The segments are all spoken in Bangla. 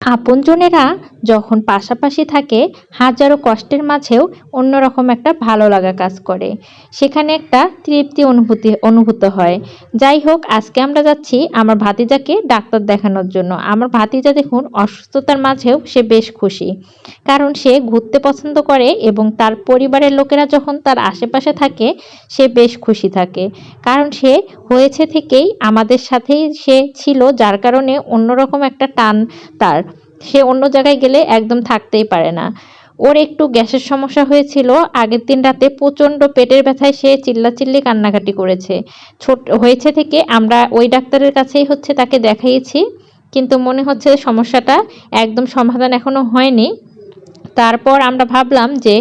আপনজনেরা যখন পাশাপাশি থাকে, হাজারো কষ্টের মাঝেও অন্যরকম একটা ভালো লাগা কাজ করে। সেখানে একটা তৃপ্তি অনুভূতি, অনুভূত হয়। যাই হোক, আজকে আমরা যাচ্ছি আমার ভাতিজাকে ডাক্তার দেখানোর জন্য। আমার ভাতিজা দেখুন অসুস্থতার মাঝেও সে বেশ খুশি। কারণ সে ঘুরতে পছন্দ করে এবং তার পরিবারের লোকেরা যখন তার আশেপাশে থাকে, সে বেশ খুশি থাকে। কারণ সে হয়েছে থেকেই আমাদের সাথেই সে ছিল, যার কারণে অন্যরকম একটা টান তার। সে অন্য জায়গায় গেলে একদম থাকতেই পারে না। ওর একটু গ্যাসের সমস্যা হয়েছিল। আগের দিন রাতে প্রচণ্ড পেটের ব্যথায় সে চিল্লাচিল্লি কান্নাকাটি করেছে। ছোট, হয়েছে থেকে আমরা ওই ডাক্তারের কাছেই হচ্ছে তাকে দেখাইয়েছি কিন্তু মনে হচ্ছে সমস্যাটা একদম সমাধান এখনও হয়নি। তারপর আমরা ভাবলাম যে,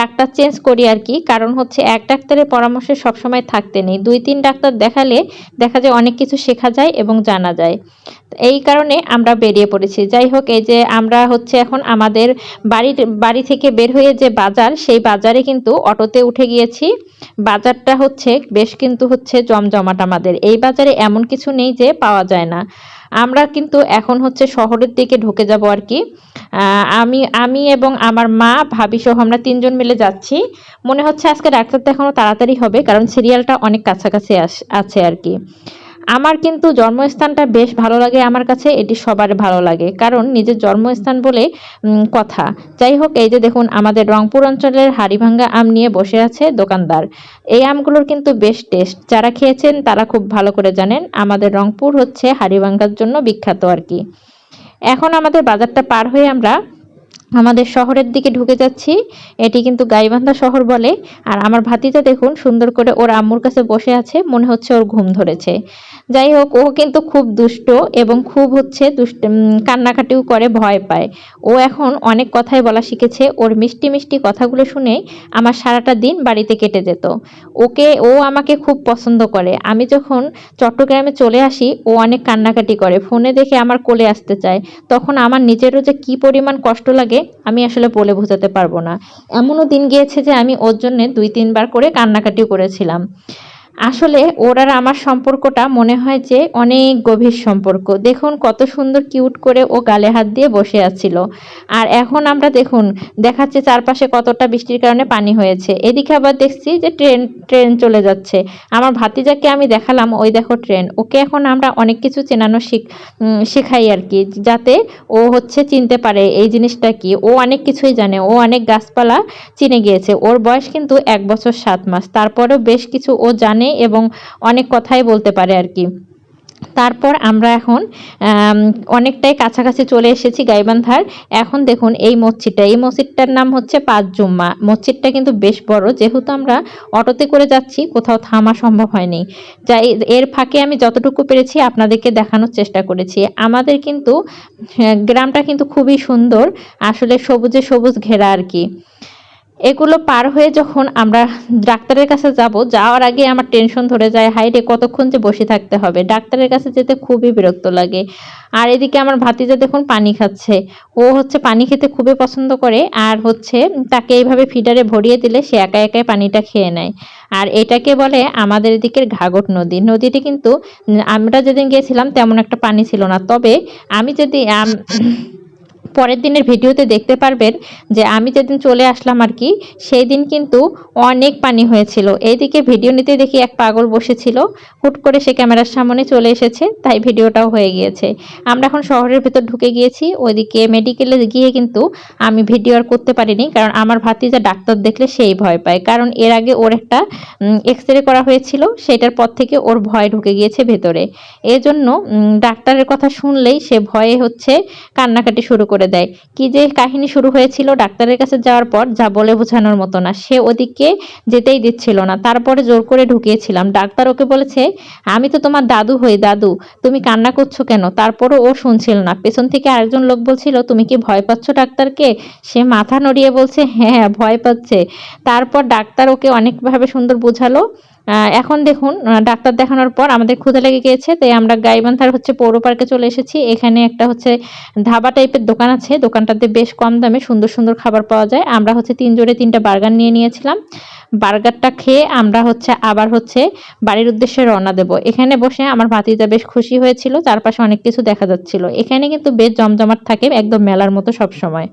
ডাক্তার চেঞ্জ করি আর কি। কারণ হচ্ছে এক ডাক্তারের পরামর্শে সবসময় থাকতে নেই। দুই, তিন ডাক্তার দেখালে দেখা যায় অনেক কিছু শেখা যায় এবং জানা যায়। এই কারণে আমরা বেরিয়ে পড়েছি। যাই হোক, এই যে আমরা হচ্ছে এখন আমাদের বাড়ির, বাড়ি থেকে বের হয়ে যে বাজার, সেই বাজারে কিন্তু অটোতে উঠে গিয়েছি। বাজারটা হচ্ছে, বেশ কিন্তু হচ্ছে জমজমাট আমাদের। এই বাজারে এমন কিছু নেই যে পাওয়া যায় না। আমরা কিন্তু এখন হচ্ছে শহরের দিকে ঢুকে যাব আর কি। আমি আমি এবং আমার মা, ভাবি সহ আমরা তিনজন মিলে যাচ্ছি। মনে হচ্ছে আজকে ডাক্তার দেখানো তাড়াতাড়ি হবে, কারণ সিরিয়ালটা অনেক কাছাকাছি আছে আর কি। আমার কিন্তু জন্মস্থানটা বেশ ভালো লাগে, আমার কাছে এটি সবার ভালো লাগে। কারণ নিজের জন্মস্থান বলে কথা। যাই হোক, এই যে দেখুন, আমাদের রংপুর অঞ্চলের হাড়িভাঙ্গা আম নিয়ে বসে আছে দোকানদার। এই আমগুলোর কিন্তু বেশ টেস্ট যারা খেয়েছেন, তারা খুব ভালো করে জানেন, আমাদের রংপুর হচ্ছে হাড়িভাঙ্গার জন্য বিখ্যাত আর কি। এখন আমাদের বাজারটা পার হয়ে আমরা আমাদের শহরের দিকে ঢুকে যাচ্ছি। এটি কিন্তু গাইবান্ধা শহর বলে। আর আমার ভাতিজা দেখুন, সুন্দর করে ওর আম্মুর কাছে বসে আছে, মনে হচ্ছে ওর ঘুম ধরেছে। যাই হোক, ও কিন্তু খুব দুষ্ট এবং খুব হচ্ছে দুষ্ট কান্নাকাটিও করে, ভয় পায়। ও এখন অনেক কথাই বলা শিখেছে। ওর মিষ্টি মিষ্টি কথাগুলো শুনে আমার সারাটা দিন বাড়িতে কেটে যেত। ওকে, ও আমাকে খুব পছন্দ করে। আমি যখন চট্টগ্রামে চলে আসি, ও অনেক কান্নাকাটি করে। ফোনে দেখে আমার কোলে আসতে চায়। তখন আমার নিজেরও যে কি পরিমাণ কষ্ট লাগে আমি আসলে বলে বোঝাতে পারব না। এমনও দিন গিয়েছে যে আমি ওর জন্যে দুই তিনবার করে কান্নাকাটিও করেছিলাম। আসলে ওর আর আমার সম্পর্কটা মনে হয় যে অনেক গভীর সম্পর্ক। দেখুন, কত সুন্দর কিউট করে ও গালে হাত দিয়ে বসে আছিল। আর এখন আমরা দেখুন, দেখাচ্ছে চারপাশে কতটা বৃষ্টির কারণে পানি হয়েছে। এদিকে আবার দেখছি যে ট্রেন ট্রেন চলে যাচ্ছে। আমার ভাতিজাকে আমি দেখালাম, ওই দেখো ট্রেন। ওকে এখন আমরা অনেক কিছু চেনানো শিখ শেখাই আর কি, যাতে ও হচ্ছে চিনতে পারে এই জিনিসটা কি। ও অনেক কিছুই জানে, ও অনেক গাছপালা চিনে গিয়েছে। ওর বয়স কিন্তু এক বছর সাত মাস। তারপরেও বেশ কিছু ও জানে এবং অনেক কথাই বলতে পারে আর কি। তারপর আমরা এখন অনেকটাই কাছাকাছি চলে এসেছি গাইবান্ধার। এখন দেখুন এই মসজিদটা। এই মসজিদটার নাম হচ্ছে পাঁচ জুম্মা। মসজিদটা কিন্তু বেশ বড়। যেহেতু আমরা অটোতে করে যাচ্ছি, কোথাও থামা সম্ভব হয়নি। যাই, এর ফাঁকে আমি যতটুকু পেরেছি আপনাদেরকে দেখানোর চেষ্টা করেছি। আমাদের কিন্তু গ্রামটা কিন্তু খুবই সুন্দর। আসলে সবুজে সবুজ ঘেরা আর কি। এগুলো পার হয়ে যখন আমরা ডাক্তারের কাছে যাব, যাওয়ার আগে আমার টেনশন ধরে যায় হাইরে কতক্ষণ যে বসে থাকতে হবে? ডাক্তারের কাছে যেতে খুবই বিরক্ত লাগে। আর এদিকে আমার ভাতিজা দেখুন পানি খাচ্ছে। ও হচ্ছে পানি খেতে খুবই পছন্দ করে, আর হচ্ছে তাকে এইভাবে ফিডারে ভরিয়ে দিলে সে একা একাই পানিটা খেয়ে নেয়। আর এটাকে বলে আমাদের এদিকের ঘাগট নদী। নদীটি কিন্তু আমরা যেদিন গিয়েছিলাম তেমন একটা পানি ছিল না। তবে আমি যদি পরের দিনের ভিডিওতে দেখতে পারবেন যে আমি যেদিন চলে আসলাম আর কি, সেই দিন কিন্তু অনেক পানি হয়েছিল। এইদিকে ভিডিও নিতে দেখি এক পাগল বসেছিল, হুট করে সে ক্যামেরার সামনে চলে এসেছে, তাই ভিডিওটাও হয়ে গিয়েছে। আমরা এখন শহরের ভেতর ঢুকে গিয়েছি, ওইদিকে মেডিকেলে গিয়ে কিন্তু আমি ভিডিও আর করতে পারিনি, কারণ আমার ভাতিজা ডাক্তার দেখলে সেই ভয় পায়। কারণ এর আগে ওর একটা এক্স রে করা হয়েছিল, সেটার পর থেকে ওর ভয় ঢুকে গিয়েছে ভেতরে। এজন্য ডাক্তারের কথা শুনলেই সে ভয়ে হচ্ছে কান্নাকাটি শুরু করে দেয়। কি যে কাহিনী শুরু হয়েছিল ডাক্তারের কাছে যাওয়ার পর, যা বলে বোঝানোর মতো না। সে ওদিকে যেতেই দিচ্ছিল না। তারপরে জোর করে ঢুকিয়েছিলাম। ডাক্তার ওকে বলেছে, আমি তো তোমার দাদু হই, দাদু। তুমি কান্না করছ কেন? তারপরও ও শুনছিল না। পেছন থেকে আরেকজন লোক বলছিল, তুমি কি ভয় পাচ্ছ ডাক্তারকে? সে মাথা নড়িয়ে বলছে হ্যাঁ ভয় পাচ্ছে। তারপর ডাক্তার ওকে অনেকভাবে সুন্দর বোঝালো। এখন দেখুন ডাক্তার দেখানোর পর আমাদের ক্ষুধা লেগে গিয়েছে, তাই আমরা গাইবান্ধার হচ্ছে পৌর পার্কে চলে এসেছি। এখানে একটা হচ্ছে ধাবা টাইপের দোকান আছে, দোকানটাতে বেশ কম দামে সুন্দর সুন্দর খাবার পাওয়া যায়। আমরা হচ্ছে তিন জোড়ে তিনটা বার্গার নিয়ে নিয়েছিলাম। বার্গারটা খেয়ে আমরা হচ্ছে আবার হচ্ছে বাড়ির উদ্দেশ্যে রওনা দেব। এখানে বসে আমার ভাতিজা বেশ খুশি হয়েছিল, চারপাশে অনেক কিছু দেখা যাচ্ছিল। এখানে কিন্তু বেশ জমজমাট থাকে, একদম মেলার মতো সব সময়